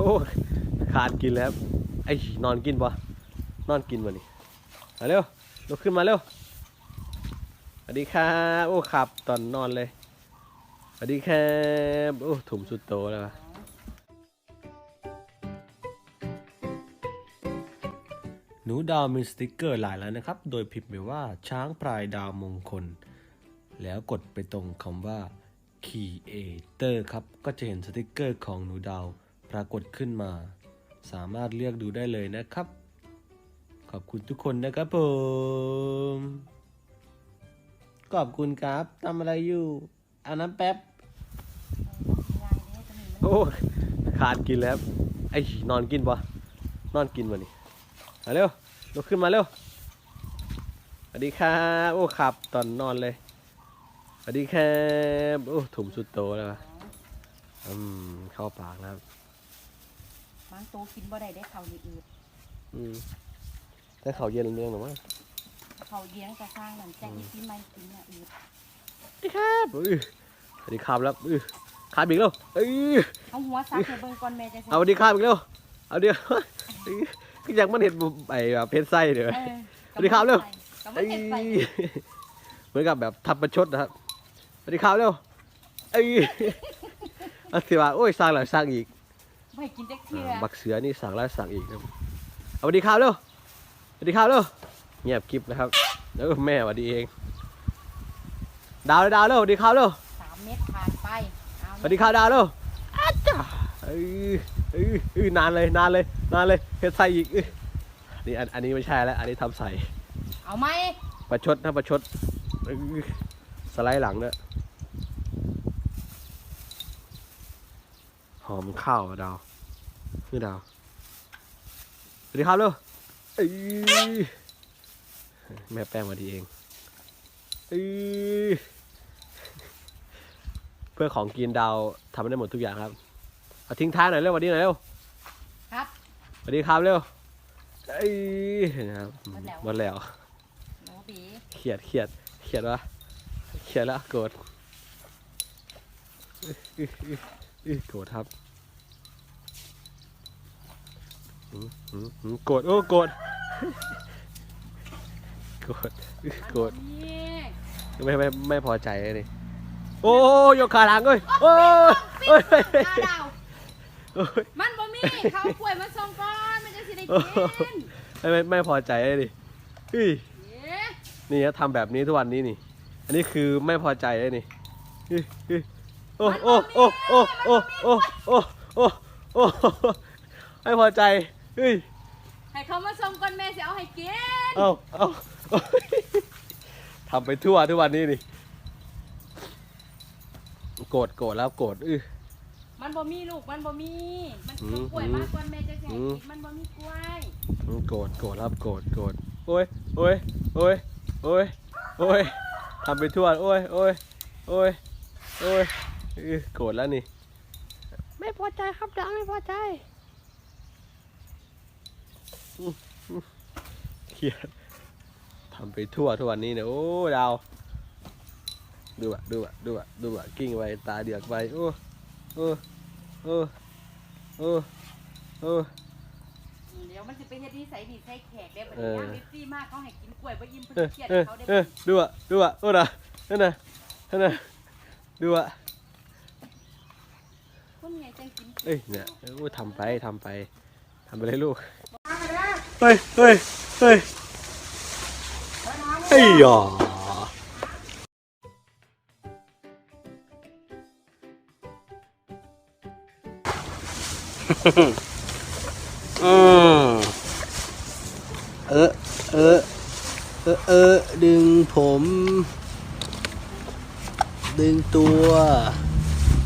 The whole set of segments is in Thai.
โอ้ ขาดกินแล้วไอ้นอนกินปะนอนกินวะนี่มาเร็วลุกขึ้นมาเร็วสวัสดีครับโอ้ขับตอนนอนเลยสวัสดีครับโอ้ถุงสุดโตแล้วหนูดาวมีสติกเกอร์หลายแล้วนะครับ โดยพิมพ์ไปว่าช้างพลายดาวมงคล แล้วกดไปตรงคำว่า Creator ครับ ก็จะเห็นสติกเกอร์ของหนูดาว ปรากฏขึ้นมา สามารถเลือกดูได้เลยนะครับ ขอบคุณทุกคนนะครับผม ขอบคุณครับทำอะไรอยู่อาน้ำแป๊บ โอ้ขาดกินแล้ว ไอ้นอนกินปะนอนกินวะนี่มาเร็วลุกขึ้นมาเร็วสวัสดีครับโอ้ขับตอนนอนเลยสวัสดีครับโอ้ถุงสุดโตแล้วอืมเข้าปากแล้ว บางโตกินบ่ได้ได้เขานี่อืดอืมถ้าเขาเย็นเรื่องหรือว่าเขาเลี้ยงกระสร้างนั่นแจ้งอีปีใหม่กินน่ะอืดสวัสดีครับอุ้ยสวัสดีครับแล้วอุ้ยขาบีกแล้วเอ้ยเอาหัวซักให้เบิ่งก่อนแม่จะเอาสวัสดีครับอีกแล้วเอาเดี๋ยวก็อยากมันเห็นไอ้แบบเพชรไส้เดี๋ยวเออสวัสดีครับเร็วกำลังเก็บใส่เหมือนกับแบบทำประชดนะครับสวัสดีครับเร็วเอ้ยเอาสิว่าโอ้ยสร้างแล้วสร้างอีก ไม่กินจักเทื่ออ่าบักเสือนี่สั่งแล้วสั่งอีกนะครับเอาสวัสดีครับเร็วสวัสดีครับเร็วเงียบคลิปนะครับแล้วก็แม่สวัสดีเอง ดาวเลยดาวเร็วสวัสดีครับเร็วสามเม็ดผ่านไปเอาสวัสดีครับดาวเร็วอาจ้าเอ้ยเอ้ยเอ้ยนานเลยนานเลยนานเลยเพชรใส่อีกเอ้ยอันนี้อันอันนี้ไม่ใช่แล้ว อันนี้ทำใส่ เอาไหมประชดนะประชดเอ้ยสไลด์หลังเนี่ยหอมข้าวอะดาว คือดาว สวัสดีครับเร็วเอ้ยแม่แป้งมาดีเองเอ้ยเพื่อของกินดาวทำได้หมดทุกอย่างครับเอาทิ้งท้ายหน่อยเร็วสวันนี้หน่อยเร็วครับสวัสดีครับเร็วเอ้ยนะครับหมดแล้วหมดแล้วหนูบีเขียดเขียดเขียดวะเขียดแล้วโกรธอื้ออื้ออื้ออื้อโกรธครับอื้ออื้ออื้อ โกรธโอ้โกรธโกรธอื้อโกรธนี่ไม่ไม่ไม่พอใจเลยดิโอ้ยกขาหลังเอ้ยโอ้ยโอ้ยตาดาวโอ้ยมันบ่มีเขาป่วยมาส่งก่อนมันจะสิได้โอ้กินไม่ไม่ไม่พอใจเลยดิอุ้ยเอ๊ะนี่นะทำแบบนี้ทุกวันนี้นี่ อันนี้คือไม่พอใจเลยนี่อื้ออื้อโอ้โอ้โอ้โอ้โอ้โอ้โอ้โอ้โอ้ไม่พอใจ เฮ้ยให้เขามาส่งก่อนแม่สิเอาให้กินเอาเอาเอาทำไปทั่วทุกวันนี้นี่โกรธโกรธแล้วโกรธอื้อ มันบ่มีลูกมันบ่มี มันอืมกล้วยมากกว่าแม่จะแทอืงมกินมันบ่มีกล้วยโกรธโกรธครับโกรธโกรธโอ้ยโอ้ยโอ้ยโอ้ยโอ้ยทำไปทั่วโอ้ยโอ้ยโอ้ยโอ้ยอื้อโกรธแล้วนี่ ไม่พอใจครับดังไม่พอใจอื้ออื้อ เครียดทำไปทั่วทุกวันนี้เนี่ยโอ้ดาวดูอะดูอะดูอะดูอะกิ้งไปตาเดือกไปโอ้โอ้โอ้โอ้โอ้เดี๋ยวมันสิไปเฮ็ดนิสัยนี่ใส่แขกได้บัดเอนี้อยามลิฟตี้มากเขาให้กินกล้วยบ่อิ่มเพิ่นเออเครียดเออเขาได้เอบัอดนี้ดูอะดูอะโอ้นะนั่นน่ะนั่นน่ะดูอะคนไงจังกินเอ้ยเนี่ยโอ้ทำไปทำไปทำไปเลยลูก เฮ้ยเฮ้ยเฮ้ยเฮ้ยหยออืมเออเออเออเออดึงผม ดึงตัว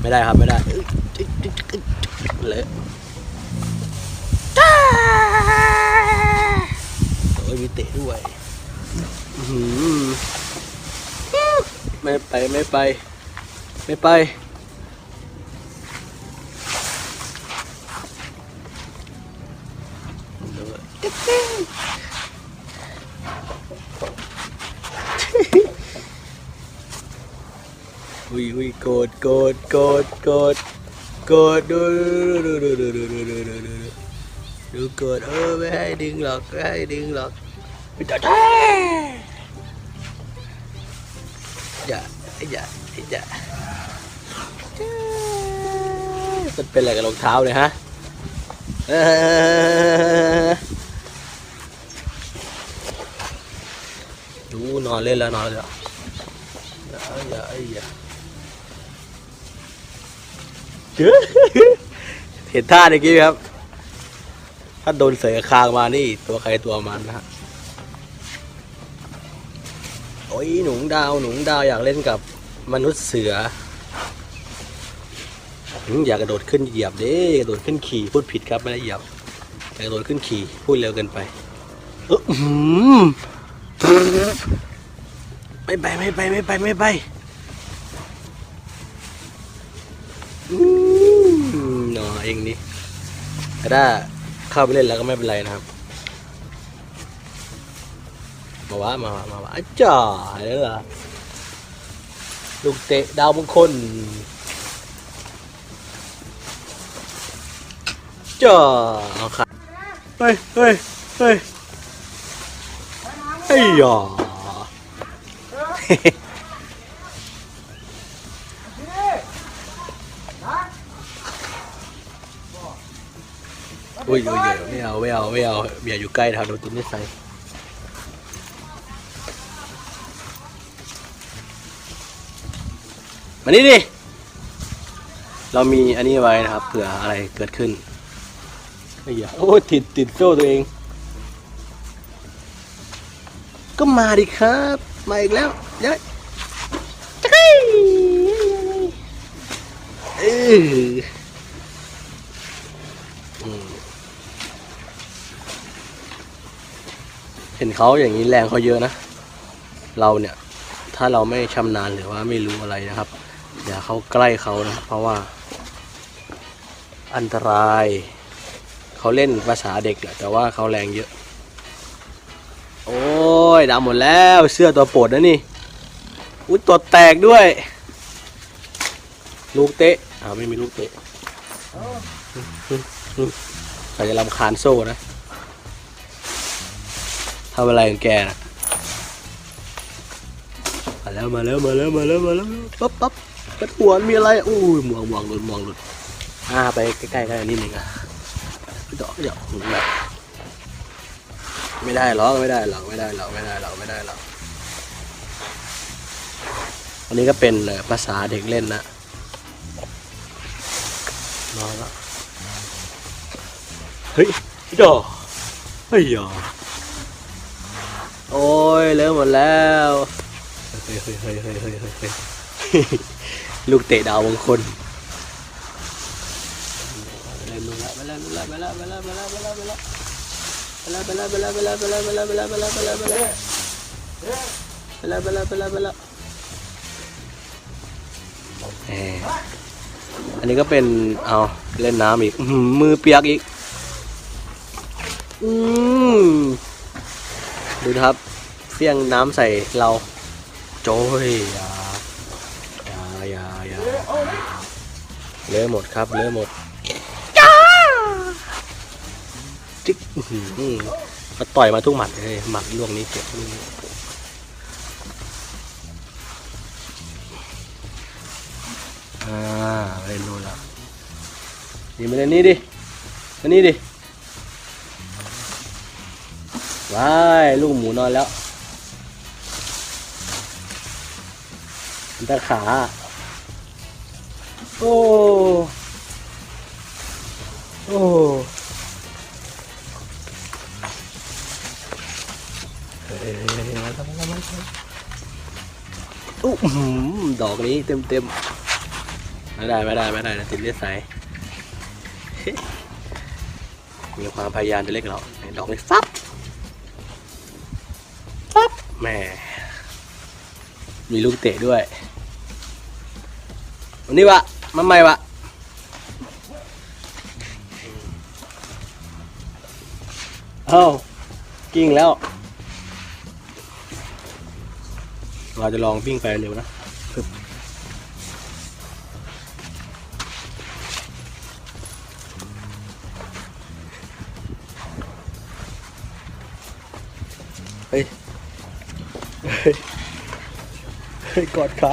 ไม่ได้ครับ ไม่ได้อึ๊กอึ๊กอึ๊กอึ๊กเละ มีเตะด้วยไม่ไปไม่ไป ไม่ไป อุ้ยอุ้ยโกรธโกรธโกรธโกรธโกดดูดูดูดูดูดูดูดูดูดูดูกดเออไม่ให้ดึงหรอกไม่ให้ดึงหรอก จ้าจ้าอย่าอย่าอย่ามันเป็นอะไรกับรองเท้าเนี่ยฮะดูนอนเล่นแล้วนอนแล้วอย่าอย่าอย่าเห็นท่าเมื่อกี้ครับ ถ้าโดนเสยคางมานี่ตัวใครตัวมันนะฮะ โอ้ ยหนุ่งดาวหนุ่งดาวอยากเล่นกับมนุษย์เสืออืมอยากกระโดดขึ้นเหยียบเด้กระโดดขึ้นขี่พูดผิดครับไม่ได้เหยียบอยากกระโดดขึ้นขี่พูดเร็วเกินไปเออหือไม่ไปไม่ไปไม่ไปไม่ไปหนอเองนี่แต่ถ้าเข้าไปเล่นแล้วก็ไม่เป็นไรนะครับ มาวะมาวะมาวะจ่าเลยเหรอลูกเตะดาวมงคลจ่าเอาค่ะเฮ้ยเฮ้ยเฮ้ยไอ้ยาอุ้ยอุ้ยอุ้ยไม่เอาไม่เอาไม่เอาอย่าอยู่ใกล้ทางโดนติดนิสัย มานี่ดิ เรามีอันนี้ไว้นะครับ เผื่ออะไรเกิดขึ้นไอ้เหี้ยโอ้ยติดติดโซ่ตัวเอง ก็มาดิครับ มาอีกแล้วเย้ยจะไงเออเห็นเขาอย่างนี้แรงเขาเยอะนะ เราเนี่ย ถ้าเราไม่ชำนาญหรือว่าไม่รู้อะไรนะครับ อย่าเข้าใกล้เขานะเพราะว่า อันตราย เขาเล่นภาษาเด็กแหละแต่ว่าเขาแรงเยอะ โอ้ยดำหมดแล้วเสื้อตัวโปรดนะนี่อุ้ยตัวแตกด้วย ลูกเตะอ้าวไม่มีลูกเตะใครจะรำคาญโซ่นะทำอะไรของแกนะมาแล้วมาแล้วมาแล้วมาแล้วมาแล้วปั๊บปั๊บ กระหัวมีอะไรอุ้ยหมวงหมวงหลุดหมวงหลุดอ่าไปใกล้ๆกันนิดนึงอะเดี๋ยวเดี๋ยวหึงแบบไม่ได้หรอกไม่ได้หรอกไม่ได้หรอกไม่ได้หรอกไม่ได้หรอกอันนี้ก็เป็นภาษาเด็กเล่นนะนอนละเฮ้ยจ่อเฮ้ยโอ้ยเลิกหมดแล้วเฮ้ยเฮ้ยเฮ้ยเฮ้ยเฮ้ยเฮ้ย ลูกเตะดาวมงคลไปแล้วไปแล้วไปแล้วล้วไปแล้วไปแล้วไปแล้วไปแล้วไปแล้วไปแล้วไปแล้วไปแล้วไปแล้วไปแล้วไปแล้วไปแล้วไปแล้วไปแล้วไปแล้วไปแล้วไปแล้วไปแล้วไปแล้วอันนี้ก็เป็นเอาเล่นน้ำอีกมือเปียกอีกอืมดูครับเฟี้ยงน้ำใส่เราโจ้ยอย่ เลอะหมดครับ เลอะหมดจิ๊กอื้อหือมาต่อยมาทุกหมัดเลยหมัดล่วงนี้เจ็บลูกนี้อ่าไปเล่นนู่นละนี่มาเล่นนี่ดิมานี่ดิว้ายลูกหมูนอนแล้วมันตะขา โอ้โอ้เอ้ยมาทำมาทำมาทำอู้หูดอกนี้เต็มเต็มไม่ได้ไม่ได้ไม่ได้นะติดเลือดใสมีความพยายามจะเล่นกับเราดอกนี้ฟับฟับแหม่มีลูกเตะด้วยวันนี้วะ มาใหม่วะเอากิ่งแล้ว เราจะลองวิ่งไปเร็วนะเฮ้ย เฮ้ย กอดขา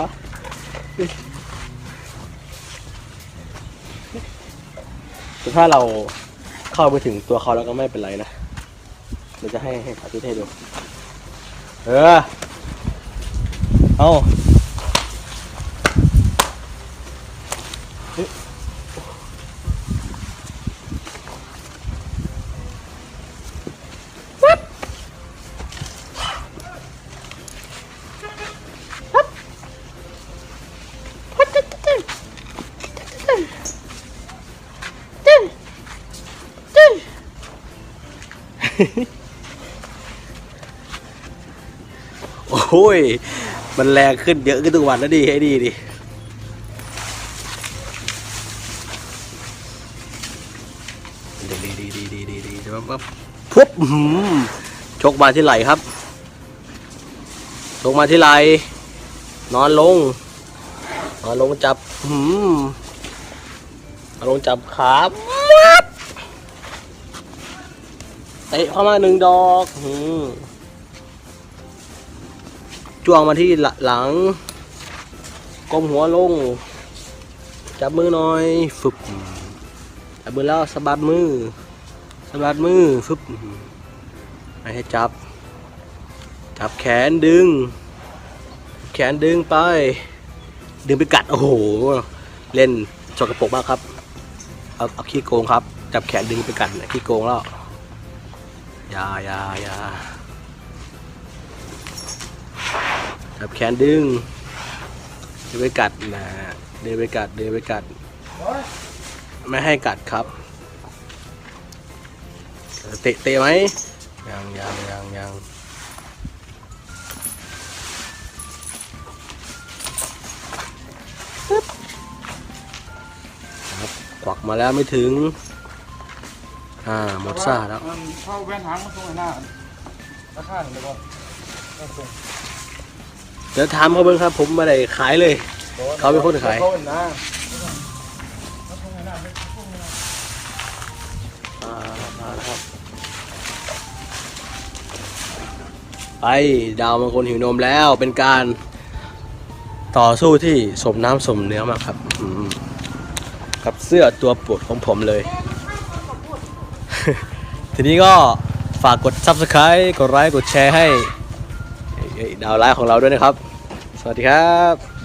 ถ้าเราเข้าไปถึงตัวเขาแล้วก็ไม่เป็นไรนะเดี๋ยวจะให้ให้สาธิตให้ดู เออ เอา โอ้ย มันแรงขึ้นเยอะขึ้นทุกวันนะดีให้ดีดิดีดีดีดีดีดีดีปั๊บปุ๊บหือหือชกมาที่ไหลครับชกมาที่ไหล นอนลง นอนลงจับ หือนอนลงจับขาวับ เตะเข้ามาหนึ่งดอกจ้วงมาที่หลหลังก้มหัวลง จับมือหน่อยฟึบจับมือแล้วสะบัดมือสะบัดมือฟึบไม่ให้จับ จับแขนดึง แขนดึงไป ดึงไปกัด โอ้โห เล่นจกกระปรกมากครับ เอาเอาขี้โกงครับ จับแขนดึงไปกัดขี้โกงแล้ว ยายายาจับแขนดึงเดึงไปกัดนะดึงไปกัดเดึงไปกัด ไม่ให้กัดครับ เตะเตะไหมยังยังยังยังปึ๊บครับกวักมาแล้วไม่ถึง อ่าหมดซ่าแล้วมันเข้าแว่นหางมาส่งให้หน้าราคาหนึ่งเลยก็ก็ส่งเดี๋ยวถามเขาเบิ้งครับ ผมไม่ได้ขายเลย เขาเป็นคนขายเขาเป็นหน้าอ่ามาแล้วครับไปดาวมังกรหิวนมแล้วเป็นการต่อสู้ที่สมน้ำสมเนื้อมากครับอืมกับเสื้อตัวโปรดของผมเลย ทีนี้ก็ฝากกด subscribe กดไลค์กดแชร์ให้ดาวไลค์ของเราด้วยนะครับ สวัสดีครับ